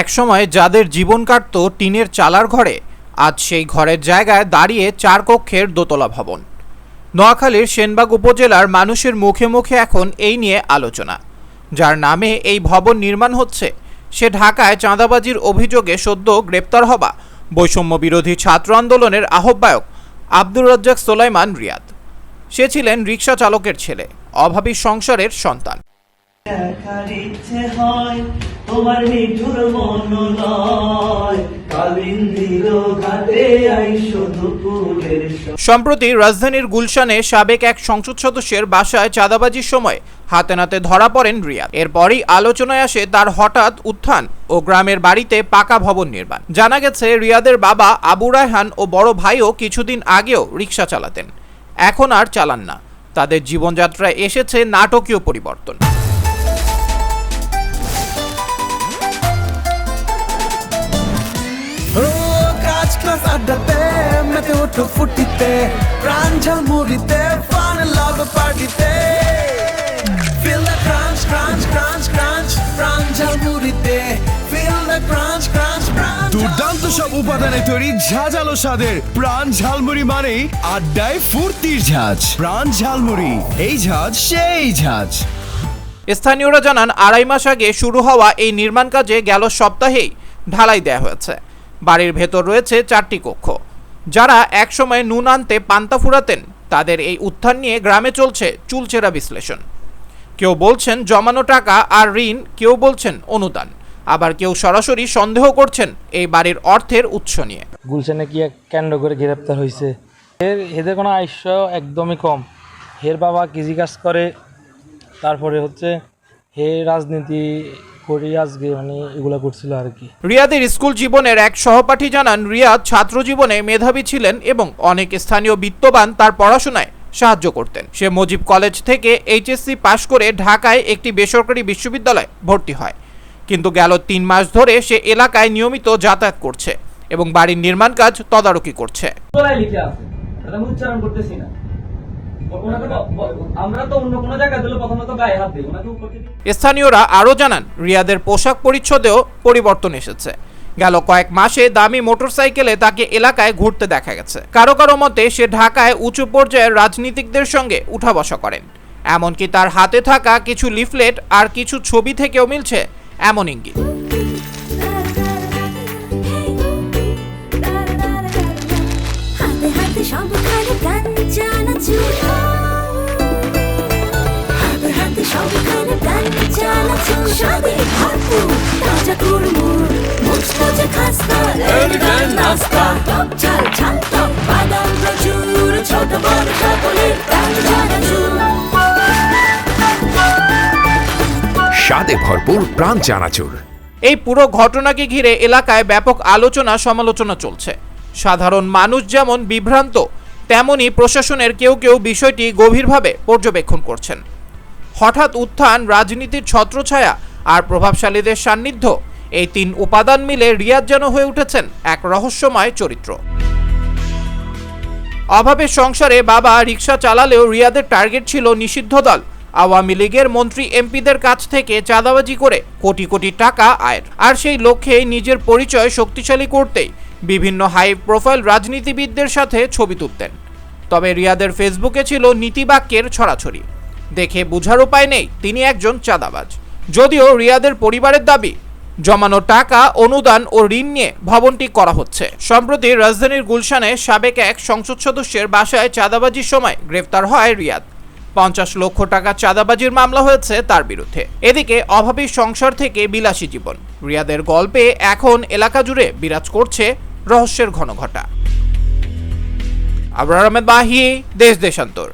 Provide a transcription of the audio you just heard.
একসময় যাদের জীবন কাটত টিনের চালার ঘরে, আজ সেই ঘরের জায়গায় দাঁড়িয়ে চার কক্ষের দোতলা ভবন। নোয়াখালীর সেনবাগ উপজেলার মানুষের মুখে মুখে এখন এই নিয়ে আলোচনা। যার নামে এই ভবন নির্মাণ হচ্ছে, সে ঢাকায় চাঁদাবাজির অভিযোগে সদ্য গ্রেপ্তার হবা বৈষম্য বিরোধী ছাত্র আন্দোলনের আহ্বায়ক আব্দুর রাজ্জাক সোলাইমান রিয়াদ। সে ছিলেন রিক্সা চালকের ছেলে, অভাবী সংসারের সন্তান। তোমার নিঠুর মনোলয়। সম্প্রতি রাজধানীর গুলশানে সাবেক এক সংসদ সদস্যের বাসায় চাঁদাবাজির সময় হাতে নাতে ধরা পড়েন রিয়াদ। এরপরই আলোচনায় আসে তার হঠাৎ উত্থান ও গ্রামের বাড়িতে পাকা ভবন নির্মাণ। জানা গেছে, রিয়াদের বাবা আবু রায়হান ও বড় ভাইও কিছুদিন আগেও রিক্সা চালাতেন। এখন আর চালান না। তাদের জীবনযাত্রায় এসেছে নাটকীয় পরিবর্তন। ওঠো ফুটিতে প্রাণ ঝালমুড়িতে ফান লাভ পার্টিতে feel the crunch crunch crunch crunch Pran ঝালমুড়িতে feel the crunch crunch crunch দুর্দান্ত সব উপাদানে তৈরি ঝাঁঝালো স্বাদের প্রাণ ঝালমুড়ি মানেই আড্ডায় ফুর্তির ঝাঁজ। প্রাণ ঝালমুড়ি এই ঝাঁজ সেই ঝাঁজ। স্থানীয়রা জানান আড়াই মাস আগে শুরু হওয়া এই নির্মাণ কাজে গেল সপ্তাহেই ঢালাই দেওয়া হয়েছে। বাড়ির ভেতর রয়েছে চারটি কক্ষ। যারা একসময় নুন আনতে পান্তা ফুরাতেন, তাদের এই উত্থান নিয়ে গ্রামে চলছে চুলচেরা বিশ্লেষণ। কেউ বলছেন জমানো টাকা আর ঋণ, কেউ বলছেন অনুদান। আবার কেউ সরাসরি সন্দেহ করছেন এই বাড়ির অর্থের উৎস নিয়ে। গুলশানে কি এক কেন্দ্র করে গ্রেপ্তার হয়েছে? এর, এদের কোনো আয়স্য একদমই কম। হের বাবা কৃষিকাজ করে, তারপরে হচ্ছে হে রাজনীতি করে আজকে মানে এগুলো করছিল আর কি। রিয়াদের স্কুল জীবনের এক সহপাঠী জানান রিয়াদ ছাত্র জীবনে মেধাবী ছিলেন এবং অনেক স্থানীয় বিত্তবান তার পড়াশোনায় সাহায্য করতেন। সে মুজিব কলেজ থেকে এইচএসসি পাশ করে ঢাকায় একটি বেসরকারি বিশ্ববিদ্যালয়ে ভর্তি হয়। কিন্তু গেল তিন মাস ধরে সে এলাকায় নিয়মিত যাতায়াত করছে এবং বাড়ির নির্মাণ কাজ তদারকি করছে। লিখে আছে? উচ্চারণ করতেছি না। স্থানীয়রা আরও জানান রিয়াদের পোশাক পরিচ্ছদেও পরিবর্তন এসেছে। গেল কয়েক মাসে দামি মোটরসাইকেলে তাকে এলাকায় ঘুরতে দেখা গেছে। কারও কারও মতে সে ঢাকায় উঁচু পর্যায়ের রাজনীতিকদের সঙ্গে উঠা বসা করেন। এমনকি তার হাতে থাকা কিছু লিফলেট আর কিছু ছবি থেকেও মিলছে এমন ইঙ্গিত। হাতে হাতে সবখানে চানাচুর স্বাদে ভরপুর তাজা মুচমুচে খাস্তা নাস্তা টক ঝাল ঝাল টক বাদাম প্রচুর ছোট বড় সকলের ভরপুর প্রাণ চানাচুর। এই পুরো ঘটনাকে ঘিরে এলাকায় ব্যাপক আলোচনা, সমালোচনা চলছে। সাধারণ মানুষ যেমন বিভ্রান্ত, তেমনি প্রশাসনের কেউ কেউ বিষয়টি গভীরভাবে পর্যবেক্ষণ করছেন। হঠাৎ উত্থান, রাজনীতির ছত্রছায়া আর প্রভাবশালীদের সান্নিধ্য। এই তিন উপাদান মিলে রিয়াদ যেন হয়ে উঠেছেন এক রহস্যময় চরিত্র। অভাবের সংসারে বাবা রিক্সা চালালেও রিয়াদের টার্গেট ছিল নিষিদ্ধ দল। আওয়ামী লীগের মন্ত্রী এমপিদের কাছ থেকে চাঁদাবাজি করে কোটি কোটি টাকা আয়ের। আর সেই লক্ষ্যে নিজের পরিচয় শক্তিশালী করতেই বিভিন্ন হাই প্রোফাইল রাজনীতিবিদদের সাথে ছবি তুলতেন। তবে রিয়াদের ফেসবুকে ছিল নীতিবাক্যের ছড়াছড়ি। দেখে বোঝার উপায় নেই, তিনি একজন চাঁদাবাজ। যদিও রিয়াদের পরিবারের দাবি, জমানো টাকা, অনুদান ও ঋণ নিয়ে ভবনটি করা হচ্ছে। সম্প্রতি রাজধানীর গুলশানে সাবেক এক সংসদ সদস্যের বাসায় চাঁদাবাজির সময় গ্রেফতার হয় রিয়াদ। পঞ্চাশ লক্ষ টাকা চাঁদাবাজির মামলা হয়েছে তার বিরুদ্ধে। এদিকে অভাবী সংসার থেকে বিলাসী জীবন। রিয়াদের গল্পে এখন এলাকা জুড়ে বিরাজ করছে রহস্যের ঘনঘটা। আবরার আহমেদ বাহি, দেশ দেশান্তর।